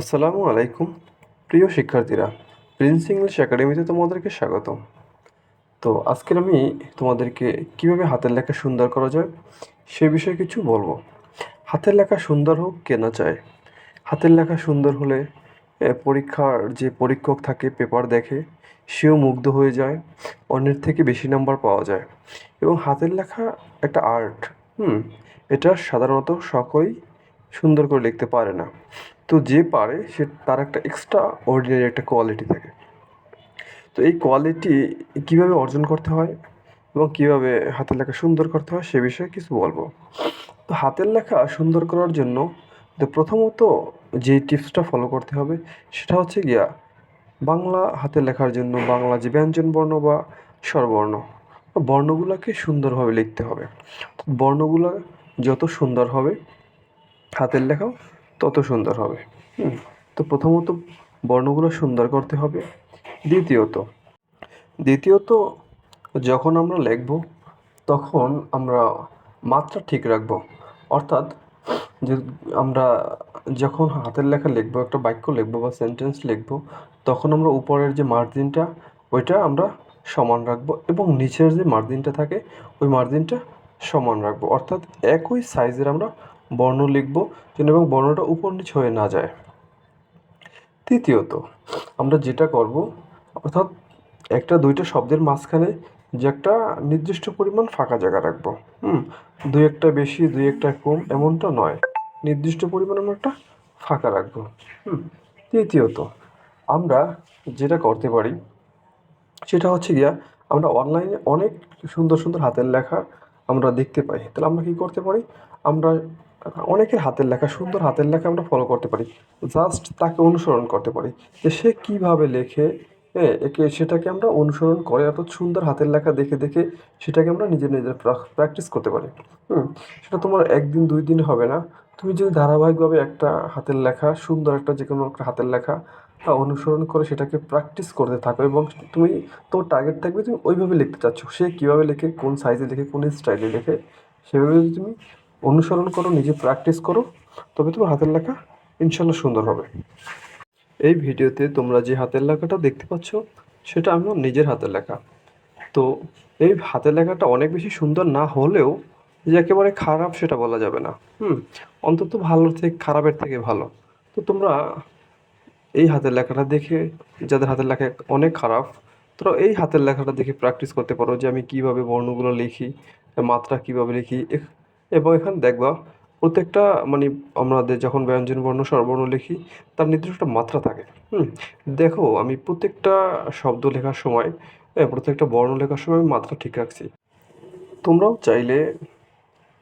আসসালামু আলাইকুম, প্রিয় শিক্ষার্থীরা। প্রিন্স ইংলিশ একাডেমিতে তোমাদেরকে স্বাগতম। তো আজকের আমি তোমাদেরকে কীভাবে হাতের লেখা সুন্দর করা যায়, সে বিষয়ে কিছু বলব। হাতের লেখা সুন্দর হোক কে না চায়, হাতের লেখা সুন্দর হলে পরীক্ষার যে পরীক্ষক থাকে পেপার দেখে, সেও মুগ্ধ হয়ে যায়, অন্যের থেকে বেশি নাম্বার পাওয়া যায়। এবং হাতের লেখা একটা আর্ট হুম, এটা সাধারণত সকলেই সুন্দর করে লিখতে পারে না। তো যে পারে, সে তার একটা এক্সট্রা অর্ডিনারি একটা কোয়ালিটি থাকে। তো এই কোয়ালিটি কীভাবে অর্জন করতে হয় এবং কীভাবে হাতের লেখা সুন্দর করতে হয় সে বিষয়ে কিছু বলব। তো হাতের লেখা সুন্দর করার জন্য তো প্রথমত যে টিপসটা ফলো করতে হবে, সেটা হচ্ছে গিয়া বাংলা হাতের লেখার জন্য বাংলা যে ব্যঞ্জন বর্ণ বা স্বরবর্ণ, বর্ণগুলোকে সুন্দরভাবে লিখতে হবে। বর্ণগুলো যত সুন্দর হবে, হাতের লেখাও তত সুন্দর হবে। তো প্রথমত বর্ণগুলো সুন্দর করতে হবে। দ্বিতীয়ত দ্বিতীয়ত যখন আমরা লিখব, তখন আমরা মাত্রা ঠিক রাখব। অর্থাৎ যে আমরা যখন হাতের লেখা লিখব, একটা বাক্য লিখব বা সেন্টেন্স লিখব, তখন আমরা উপরের যে মার্জিনটা ওইটা আমরা সমান রাখব এবং নিচের যে মার্জিনটা থাকে, ওই মার্জিনটা সমান রাখব। অর্থাৎ একই সাইজের আমরা বর্ণ লিখব, যেন এবং বর্ণটা উপর নিচ হয়ে না যায়। তৃতীয়ত, আমরা যেটা করব, অর্থাৎ একটা দুইটা শব্দের মাঝখানে যে একটা নির্দিষ্ট পরিমাণ ফাঁকা জায়গা রাখব। হুম? দুই একটা বেশি, দুই একটা কম, এমনটা নয়। নির্দিষ্ট পরিমাণ আমরা একটা ফাঁকা রাখব। হুম? তৃতীয়ত, আমরা যেটা করতে পারি, সেটা হচ্ছে গিয়া আমরা অনলাইনে অনেক সুন্দর সুন্দর হাতের লেখা আমরা দেখতে পাই। তাহলে আমরা কী করতে পারি? আমরা অনেকের হাতের লেখা, সুন্দর হাতের লেখা আমরা ফলো করতে পারি। জাস্ট তাকে অনুসরণ করতে পারি। যে সে কীভাবে লেখে হ্যাঁ একে, সেটাকে আমরা অনুসরণ করে অর্থাৎ সুন্দর হাতের লেখা দেখে দেখে সেটাকে আমরা নিজের নিজের প্র্যাকটিস করতে পারি। হুম, সেটা তোমার একদিন, দুই দিন হবে না। তুমি যদি ধারাবাহিকভাবে একটা হাতের লেখা, সুন্দর একটা যে কোনো একটা হাতের লেখা তা অনুসরণ করে সেটাকে প্র্যাকটিস করতে থাকো এবং তুমি, তোমার টার্গেট থাকবে তুমি ওইভাবে লিখতে চাচ্ছ। সে কীভাবে লেখে, কোন সাইজে লেখে, কোন স্টাইলে লেখে, সেভাবে যদি তুমি অনুসরণ করো, নিজে প্র্যাকটিস করো, তবে তোমার হাতের লেখা ইনশাল্লাহ সুন্দর হবে। এই ভিডিওতে তোমরা যে হাতের লেখাটা দেখতে পাচ্ছ, সেটা আমার নিজের হাতের লেখা। তো এই হাতের লেখাটা অনেক বেশি সুন্দর না হলেও যে একেবারে খারাপ সেটা বলা যাবে না। হুম, অন্তত ভালোর থেকে, খারাপের থেকে ভালো। তো তোমরা এই হাতের লেখাটা দেখে, যাদের হাতের লেখা অনেক খারাপ, তোরা এই হাতের লেখাটা দেখে প্র্যাকটিস করতে পারো যে আমি কীভাবে বর্ণগুলো লিখি, মাত্রা কীভাবে লিখি এবং এখানে দেখবা, প্রত্যেকটা মানে আমাদের যখন ব্যঞ্জন বর্ণ, স্বরবর্ণ লিখি, তার নির্দিষ্ট একটা মাত্রা থাকে। হুম? দেখো, আমি প্রত্যেকটা শব্দ লেখার সময় প্রত্যেকটা বর্ণ লেখার সময় মাত্রা ঠিক রাখছি। তোমরাও চাইলে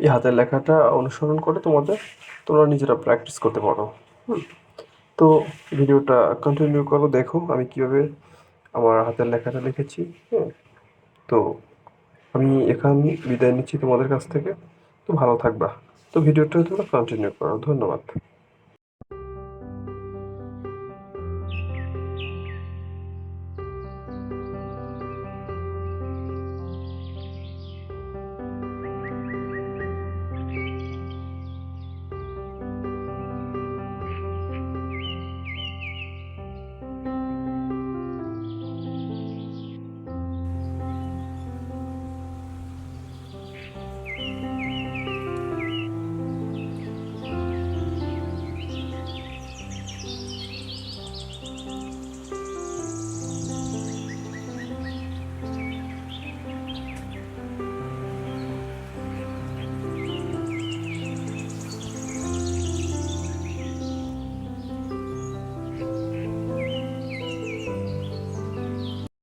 এই হাতের লেখাটা অনুসরণ করে তোমাদের, তোমরা নিজেরা প্র্যাকটিস করতে পারো। হুম? তো ভিডিওটা কন্টিনিউ করো, দেখো আমি কীভাবে আমার হাতের লেখাটা লিখেছি। হ্যাঁ তো আমি এখান বিদায় নিচ্ছি তোমাদের কাছ থেকে। তো ভালো থাকবা। তো ভিডিওটা তোমরা কন্টিনিউ করো। ধন্যবাদ।